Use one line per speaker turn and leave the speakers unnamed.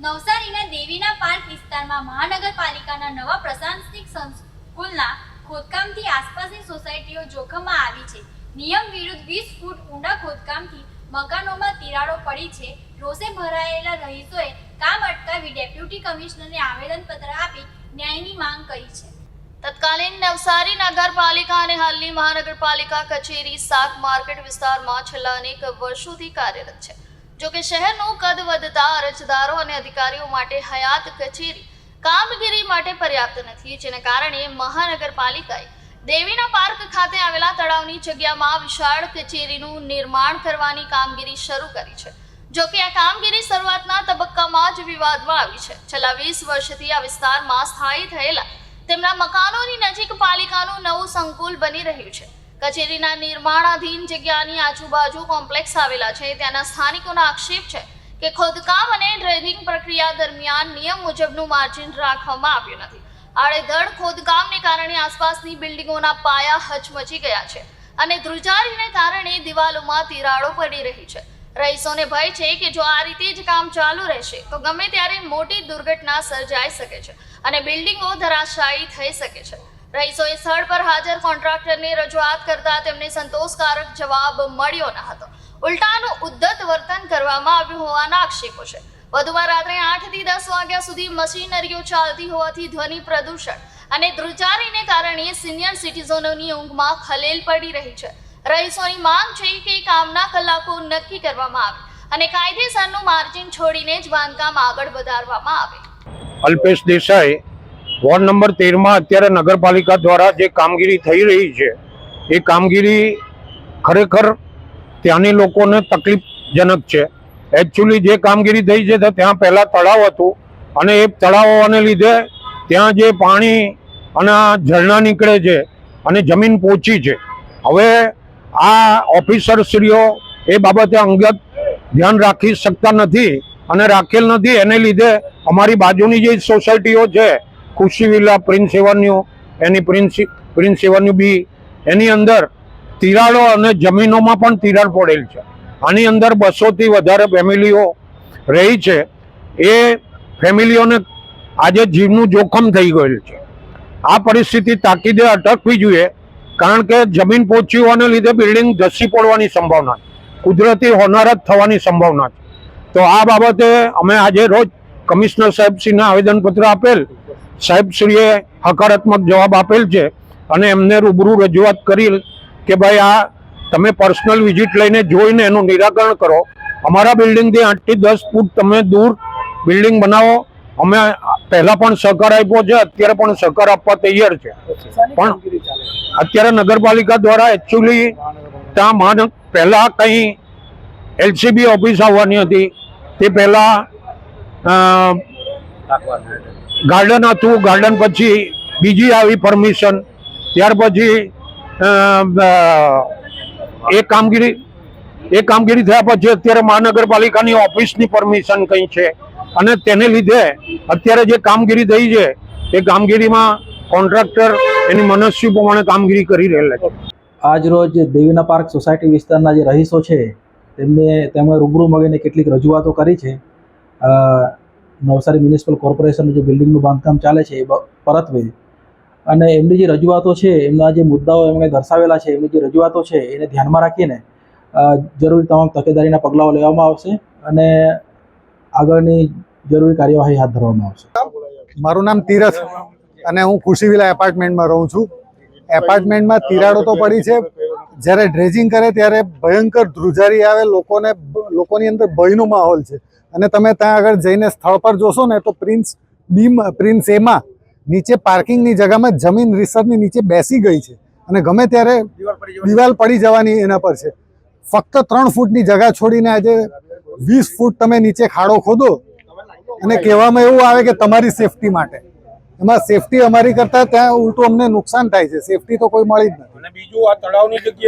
નવસારીના દેવીના પાર્ક વિસ્તારમાં મહાનગરપાલિકાના નવા પ્રશાસનિક સંકુલના ખોદકામથી આસપાસની સોસાયટીઓ જોખમમાં આવી છે. નિયમ વિરુદ્ધ વીસ ફૂટ ઊંડા ખોદકામથી મકાનોમાં તિરાડો પડી છે. રોષે ભરાયેલા રહીશોએ કામ અટકાવી ડેપ્યુટી કમિશનરને આવેદનપત્ર આપી ન્યાયની માંગ કરી છે. તત્કાલીન નવસારી નગરપાલિકા અને હાલની મહાનગરપાલિકા કચેરી શાક માર્કેટ વિસ્તારમાં છેલ્લા અનેક વર્ષોથી કાર્યરત છે. જો કે શહેરનું કદ વધતા અરજદારો અને અધિકારીઓ માટે હયાત કચેરી કામગીરી માટે પર્યાપ્ત નથી, જેને કારણે મહાનગરપાલિકાએ દેવીના પાર્ક ખાતે આવેલા તળાવની જગ્યામાં વિશાળ કચેરીનું નિર્માણ કરવાની કામગીરી શરૂ કરી છે. જો કે આ કામગીરી શરૂઆતના તબક્કામાં જ વિવાદમાં આવી છે. છેલ્લા વીસ વર્ષથી આ વિસ્તારમાં સ્થાયી થયેલા તેમના મકાનોની નજીક પાલિકાનું નવું સંકુલ બની રહ્યું છે. કચેરીના નિર્માણાધીન જગ્યાની આજુબાજુ કોમ્પ્લેક્સ આવેલા છે. ત્યાંના સ્થાનિકોનો આક્ષેપ છે કે ખોદકામ અને ડ્રેનિંગ પ્રક્રિયા દરમિયાન નિયમ મુજબનું માર્જિન રાખવામાં આવ્યું નથી. આડેધડ ખોદકામને કારણે આસપાસની બિલ્ડિંગોના પાયા હચમચી ગયા છે અને ધ્રુજારીને કારણે દિવાલોમાં તિરાડો પડી રહી છે. રહીશોને ભય છે કે જો આ રીતે જ કામ ચાલુ રહેશે, તો ગમે ત્યારે મોટી દુર્ઘટના સર્જાઈ શકે છે અને બિલ્ડિંગો ધરાશાયી થઈ શકે છે. રહીશોએ સ્થળ પર હાજર કોન્ટ્રાક્ટરને રજૂઆત કરતા તેમને સંતોષકારક જવાબ મળ્યો ન હતો ઉલટાનું ઉદ્ધત વર્તન કરવામાં આવ્યું હોવાના આક્ષેપો છે વધુમાં રાત્રે આઠથી દસ વાગ્યા સુધી મશીનરીઓ ચાલતી હોવાથી ધ્વનિ પ્રદૂષણ અને ધ્રુચારીને કારણે સિનિયર સિટીઝનોની ઊંઘમાં ખલેલ પડી રહી છે। રહીશોની માંગ છે કે કામના કલાકો નક્કી કરવામાં આવે અને કાયદેસરનું માર્જિન છોડીને જ બાંધકામ આગળ વધારવામાં આવે।
અલ્પેશ દેસાઈ વોર્ડ નંબર તેરમાં અત્યારે નગરપાલિકા દ્વારા જે કામગીરી થઈ રહી છે, એ કામગીરી ખરેખર ત્યાંની લોકોને તકલીફજનક છે. એકચ્યુઅલી જે કામગીરી થઈ છે, તો ત્યાં પહેલાં તળાવ હતું અને એ તળાવોને લીધે ત્યાં જે પાણી અને આ ઝરણા નીકળે છે અને જમીન પોચી છે. હવે આ ઓફિસરશ્રીઓ એ બાબતે અંગત ધ્યાન રાખી શકતા નથી અને રાખેલ નથી. એને લીધે અમારી બાજુની જે સોસાયટીઓ છે ખુશી વિલા પ્રિન્સ એવન્યુ એની પ્રિન્સ પ્રિન્સ એવન્યુ બી, એની અંદર તિરાડો અને જમીનોમાં પણ તિરાડ પડેલ છે. આની અંદર બસોથી વધારે ફેમિલીઓ રહી છે. એ ફેમિલીઓને આજે જીવનું જોખમ થઈ ગયેલ છે. આ પરિસ્થિતિ તાકીદે અટકવી જોઈએ, કારણ કે જમીન પહોંચી હોવાને લીધે બિલ્ડિંગ ધસી પડવાની સંભાવના કુદરતી હોનારત થવાની સંભાવના છે. તો આ બાબતે અમે આજે રોજ કમિશનર સાહેબશ્રીને આવેદનપત્ર આપેલ સાહેબશ્રીએ હકારાત્મક જવાબ આપેલ છે અને એમને રૂબરૂ રજૂઆત કરી કે ભાઈ આ તમે પર્સનલ વિઝિટ લઈને જોઈને એનું નિરાકરણ કરો. અમારા બિલ્ડિંગથી આઠથી દસ ફૂટ તમે દૂર બિલ્ડિંગ બનાવો. અમે પહેલા પણ સહકાર આપ્યો છે અત્યારે પણ સહકાર આપવા તૈયાર છે. પણ અત્યારે નગરપાલિકા દ્વારા એકચ્યુઅલી ત્યાં માન પહેલા કંઈ એલસીબી ઓફિસ આવવાની હતી. તે પહેલા ગાર્ડન હતું ગાર્ડન પછી બીજી આવી પરમિશન ત્યાર પછી અ, અ, એ કામગીરી એ કામગીરી થયા પછી અત્યારે મહાનગરપાલિકાની ઓફિસની પરમિશન કંઈ છે. અને તેને લીધે અત્યારે જે કામગીરી થઈ છે એ કામગીરીમાં કોન્ટ્રાક્ટર એની મનસ્વી પ્રમાણે કામગીરી કરી રહેલા છે.
આજ રોજ દેવીના પાર્ક સોસાયટી વિસ્તારના જે રહીશો છે તેમને તેમણે રૂબરૂ મળીને કેટલીક રજૂઆતો કરી છે. નવસારી મ્યુનિસિપલ કોર્પોરેશનનું જે બિલ્ડિંગનું બાંધકામ ચાલે છે એ પરતવે. અને એમની જે રજૂઆતો છે, એમના જે મુદ્દાઓ એમણે દર્શાવેલા છે, એમની જે રજૂઆતો છે, એને ધ્યાનમાં રાખીને જરૂરી તમામ તકેદારીના પગલાઓ લેવામાં આવશે અને આગળની જરૂરી કાર્યવાહી હાથ ધરવામાં આવશે.
મારું નામ તીરથ અને હું ખુશીવિલા એપાર્ટમેન્ટમાં રહું છું. એપાર્ટમેન્ટમાં તિરાડો તો પડી છે. જ્યારે ડ્રેજિંગ કરે ત્યારે ભયંકર ધ્રુજારી આવે, લોકોને લોકોની અંદર ભયનો માહોલ છે. અને તમે ત્યાં આગળ જઈને સ્થળ પર જોશો ને તો પ્રિન્સ બીમ પ્રિન્સ એમાં નીચે પાર્કિંગની જગામાં જમીન રિસર્ચની નીચે બેસી ગઈ છે. અને ગમે ત્યારે દિવાલ પડી જવાની. એના પર છે. ફક્ત ત્રણ ફૂટની જગા છોડીને આજે વીસ ફૂટ તમે નીચે ખાડો ખોદો અને કહેવામાં એવું આવે કે તમારી સેફટી માટે. એમાં સેફટી અમારી કરતા ત્યાં ઉલટું અમને નુકસાન થાય છે. સેફટી તો કોઈ મળી જ નથી.
બીજું આ તળાવની જગ્યાએ